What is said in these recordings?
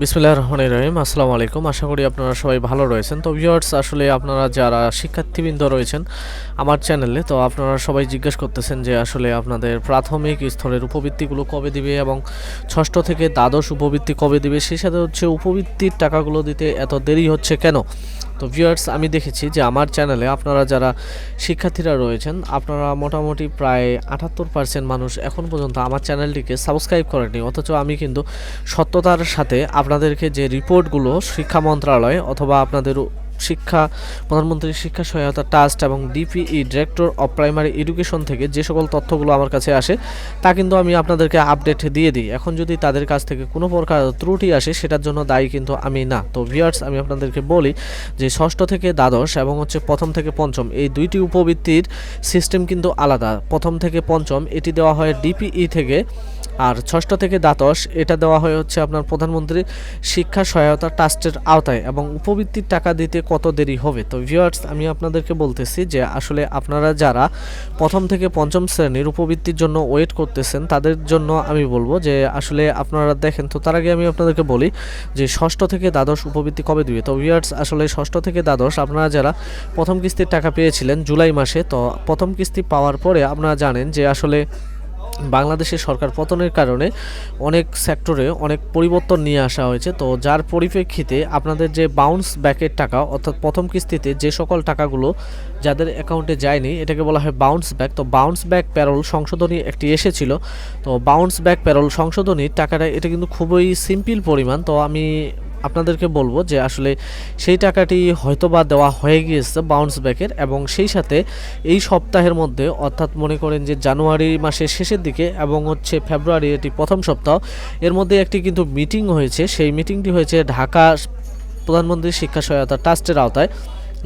বিসমিল্লাহ রহমান রহিম, আসসালামু আলাইকুম। আশা করি আপনারা সবাই ভালো রয়েছেন। তো ভিউয়ার্স আসলে আপনারা যারা শিক্ষার্থীবৃন্দ রয়েছেন আমার চ্যানেলে তো আপনারা সবাই জিজ্ঞেস করতেছেন যে আসলে আপনাদের প্রাথমিক স্তরের উপবৃত্তিগুলো কবে দিবে এবং ষষ্ঠ থেকে দ্বাদশ উপবৃত্তি কবে দিবে? সেই সাথে হচ্ছে উপবৃত্তির টাকাগুলো দিতে এত দেরি হচ্ছে কেন? তো ভিউয়ার্স আমি দেখেছি যে আমার চ্যানেলে আপনারা যারা শিক্ষার্থীরা রয়েছেন, আপনারা মোটামুটি প্রায় আটাত্তর পার্সেন্ট মানুষ এখন পর্যন্ত আমার চ্যানেলটিকে সাবস্ক্রাইব করেনি অথচ আমি কিন্তু সত্যতার সাথে আপনাদেরকে যে রিপোর্টগুলো শিক্ষা মন্ত্রণালয় অথবা আপনাদের শিক্ষা প্রধানমন্ত্রী শিক্ষা সহায়তা ট্রাস্ট এবং DPE director of primary education থেকে যে সকল তথ্যগুলো আমার কাছে আসে, তা কিন্তু আমি আপনাদেরকে আপডেট দিয়ে দিই। এখন যদি তাদের কাছ থেকে কোনো প্রকার ত্রুটি আসে, সেটার জন্য দায়ী কিন্তু আমি না। তো ভিয়ার্স আমি আপনাদেরকে বলি যে ষষ্ঠ থেকে দ্বাদশ এবং হচ্ছে প্রথম থেকে পঞ্চম, এই দুইটি উপবৃত্তির সিস্টেম কিন্তু আলাদা। প্রথম থেকে পঞ্চম, এটি দেওয়া হয় ডিপিই থেকে আর ষষ্ঠ থেকে দ্বাদশ, এটা দেওয়া হয় হচ্ছে আপনার প্রধানমন্ত্রী শিক্ষা সহায়তা ট্রাস্টের আওতায় এবং উপবৃত্তির টাকা দিতে কত দেরি হবে? তো ভিউয়ার্স আমি আপনাদেরকে বলতেছি যে আসলে আপনারা যারা প্রথম থেকে পঞ্চম শ্রেণির উপবৃত্তির জন্য ওয়েট করতেছেন, তাদের জন্য আমি বলব যে আসলে আপনারা দেখেন, তো তার আগে আমি আপনাদেরকে বলি যে ষষ্ঠ থেকে দ্বাদশ উপবৃত্তি কবে দিবে? তো ভিউয়ার্স আসলে ষষ্ঠ থেকে দ্বাদশ আপনারা যারা প্রথম কিস্তির টাকা পেয়েছিলেন জুলাই মাসে, তো প্রথম কিস্তি পাওয়ার পরে আপনারা জানেন যে আসলে বাংলাদেশের সরকার পতনের কারণে অনেক সেক্টরে অনেক পরিবর্তন নিয়ে আসা হয়েছে। তো যার পরিপ্রেক্ষিতে আপনাদের যে বাউন্স ব্যাকের টাকা, অর্থাৎ প্রথম কিস্তিতে যে সকল টাকাগুলো যাদের অ্যাকাউন্টে যায়নি, এটাকে বলা হয় বাউন্স ব্যাক তো বাউন্স ব্যাক প্যারোল সংশোধনী একটি এসেছিল। তো বাউন্স ব্যাক প্যারোল সংশোধনীর টাকাটা, এটা কিন্তু খুবই সিম্পল পরিমাণ। তো আমি আপনাদেরকে বলব যে আসলে সেই টাকাটি হয়তো বা দেওয়া হয়ে গিয়েছে বাউন্স ব্যাকের এবং সেই সাথে এই সপ্তাহের মধ্যে অর্থাৎ মনে করেন যে জানুয়ারি মাসের শেষের দিকে এবং হচ্ছে ফেব্রুয়ারি এটি প্রথম সপ্তাহ, এর মধ্যে একটি কিন্তু মিটিং হয়েছে। সেই মিটিংটি হয়েছে ঢাকা প্রধানমন্ত্রী শিক্ষা সহায়তা ট্রাস্টের আওতায়।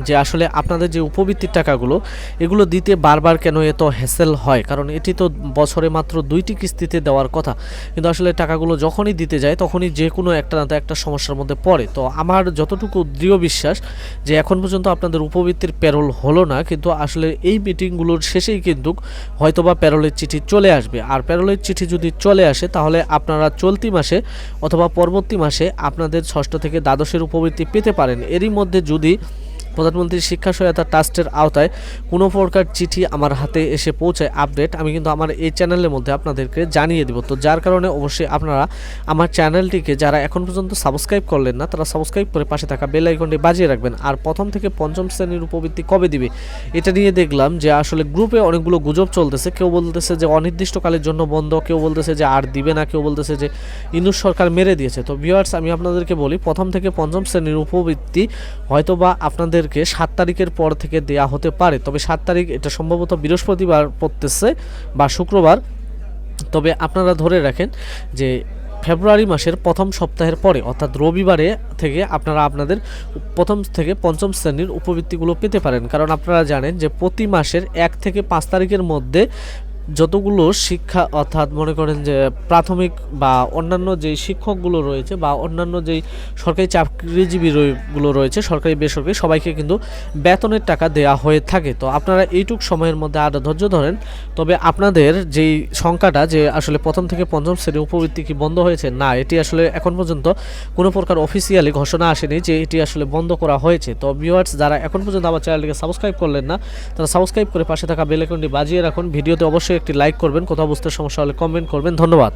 যে আসলে আপনাদের যে উপবৃত্তির টাকাগুলো, এগুলো দিতে বারবার কেন এত হ্যাসেল হয়? কারণ এটি তো বছরে মাত্র দুইটি কিস্তিতে দেওয়ার কথা। কিন্তু আসলে টাকাগুলো যখনই দিতে যায়, তখনই যে কোনো একটা না একটা সমস্যার মধ্যে পড়ে। তো আমার যতটুকু দৃঢ় বিশ্বাস যে এখন পর্যন্ত আপনাদের উপবৃত্তির প্যারোল হলো না, কিন্তু আসলে এই মিটিংগুলোর শেষেই কিন্তু হয়তোবা প্যারোলের চিঠি চলে আসবে। আর প্যারোলের চিঠি যদি চলে আসে, তাহলে আপনারা চলতি মাসে অথবা পরবর্তী মাসে আপনাদের ষষ্ঠ থেকে দ্বাদশের উপবৃত্তি পেতে পারেন। এরই মধ্যে যদি প্রধানমন্ত্রী শিক্ষা সহায়তা ট্রাস্টের আওতায় কোনো প্রকার চিঠি আমার হাতে এসে পৌঁছায় আপডেট, আমি কিন্তু আমার এই চ্যানেলের মধ্যে আপনাদেরকে জানিয়ে দেবো। তো যার কারণে অবশ্যই আপনারা আমার চ্যানেলটিকে যারা এখন পর্যন্ত সাবস্ক্রাইব করলেন না, তারা সাবস্ক্রাইব করে পাশে থাকা বেল আইকনটি বাজিয়ে রাখবেন। আর প্রথম থেকে পঞ্চম শ্রেণির উপবৃত্তি কবে দিবে, এটা নিয়ে দেখলাম যে আসলে গ্রুপে অনেকগুলো গুজব চলতেছে। কেউ বলতেছে যে অনির্দিষ্টকালের জন্য বন্ধ, কেউ বলতেছে যে আর দিবে না, কেউ বলতেছে যে ইন্দুর সরকার মেরে দিয়েছে। তো ভিউয়ার্স আমি আপনাদেরকে বলি, প্রথম থেকে পঞ্চম শ্রেণির উপবৃত্তি হয়তোবা আপনাদেরকে সাত তারিখের পর থেকে দেয়া হতে পারে। তবে সাত তারিখ, এটা সম্ভবত বৃহস্পতিবার পড়তেছে বা শুক্রবার। তবে আপনারা ধরে রাখেন যে ফেব্রুয়ারি মাসের প্রথম সপ্তাহের পরে, অর্থাৎ রবিবারে থেকে আপনারা আপনাদের প্রথম থেকে পঞ্চম শ্রেণির উপবৃত্তিগুলো পেতে পারেন। কারণ আপনারা জানেন যে প্রতি মাসের এক থেকে পাঁচ তারিখের মধ্যে যতগুলো শিক্ষা অর্থাৎ মনে করেন যে প্রাথমিক বা অন্যান্য যেই শিক্ষকগুলো রয়েছে বা অন্যান্য যেই সরকারি চাকরিজীবী রয়ে- রয়েছে, সরকারি বেসরকারি, সবাইকে কিন্তু বেতনের টাকা দেয়া হয়ে থাকে। তো আপনারা এইটুক সময়ের মধ্যে আর ধৈর্য ধরেন। তবে আপনাদের যেই সংখ্যাটা যে আসলে প্রথম থেকে পঞ্চম শ্রেণি উপবৃত্তি কি বন্ধ হয়েছে? না, এটি আসলে এখন পর্যন্ত কোনো প্রকার অফিসিয়ালি ঘোষণা আসেনি যে এটি আসলে বন্ধ করা হয়েছে। তো ভিউয়ার্স যারা এখন পর্যন্ত আমার চ্যানেলটিকে সাবস্ক্রাইব করলেন না, তারা সাবস্ক্রাইব করে পাশে থাকা বেল বাজিয়ে রাখুন। ভিডিওতে অবশ্যই একটি লাইক করবেন কোথাও বুঝতে সমস্যা হলে কমেন্ট করবেন ধন্যবাদ।